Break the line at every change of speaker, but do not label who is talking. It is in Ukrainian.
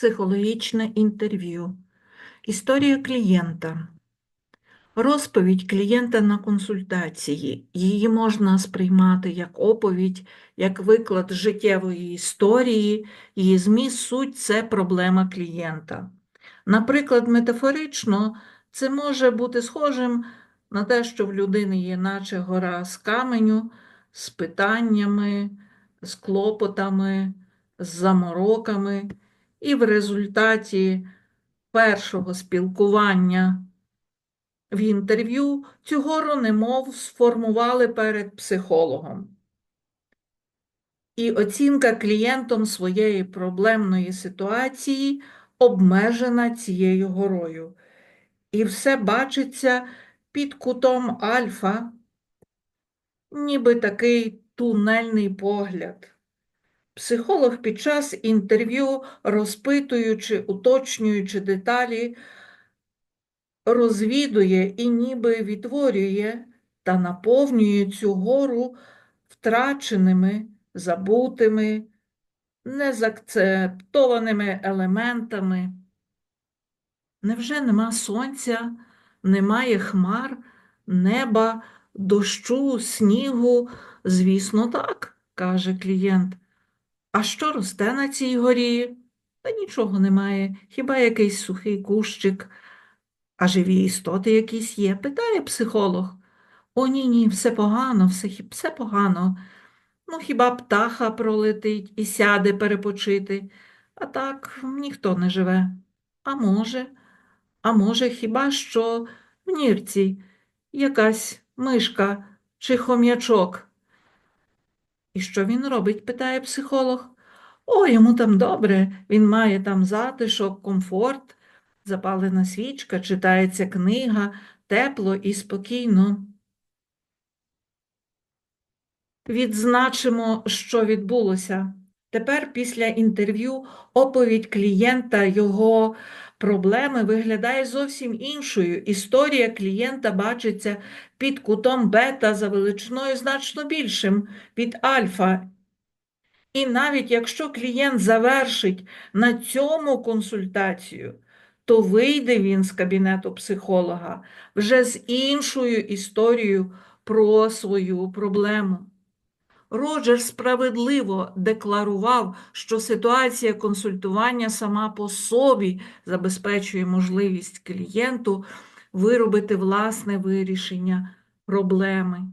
Психологічне інтерв'ю. Історія клієнта. Розповідь клієнта на консультації. Її можна сприймати як оповідь, як виклад життєвої історії, її зміст, суть це проблема клієнта. Наприклад, метафорично це може бути схожим на те, що в людини є наче гора з каменю, з питаннями, з клопотами, з замороками, і в результаті першого спілкування в інтерв'ю цю гору немов сформували перед психологом. І оцінка клієнтом своєї проблемної ситуації обмежена цією горою. І все бачиться під кутом альфа, ніби такий тунельний погляд. Психолог під час інтерв'ю, розпитуючи, уточнюючи деталі, розвідує і ніби відтворює та наповнює цю гору втраченими, забутими, незакцептованими елементами. Невже нема сонця, немає хмар, неба, дощу, снігу? Звісно, так, каже клієнт. А що росте на цій горі? Та нічого немає, хіба якийсь сухий кущик. А живі істоти якісь є? питає психолог. О, ні, ні, все погано, все, все погано. Ну, хіба птаха пролетить і сяде перепочити, а так ніхто не живе. А може, а може, хіба що в нірці якась мишка чи хом'ячок. І що він робить? питає психолог. О, йому там добре, він має там затишок, комфорт, запалена свічка, читається книга, тепло і спокійно. Відзначимо, що відбулося. Тепер після інтерв'ю оповідь клієнта, його проблеми виглядає зовсім іншою. Історія клієнта бачиться під кутом бета за величиною значно більшим від альфа. І навіть якщо клієнт завершить на цьому консультацію, то вийде він з кабінету психолога вже з іншою історією про свою проблему. Роджер справедливо декларував, що ситуація консультування сама по собі забезпечує можливість клієнту виробити власне вирішення проблеми.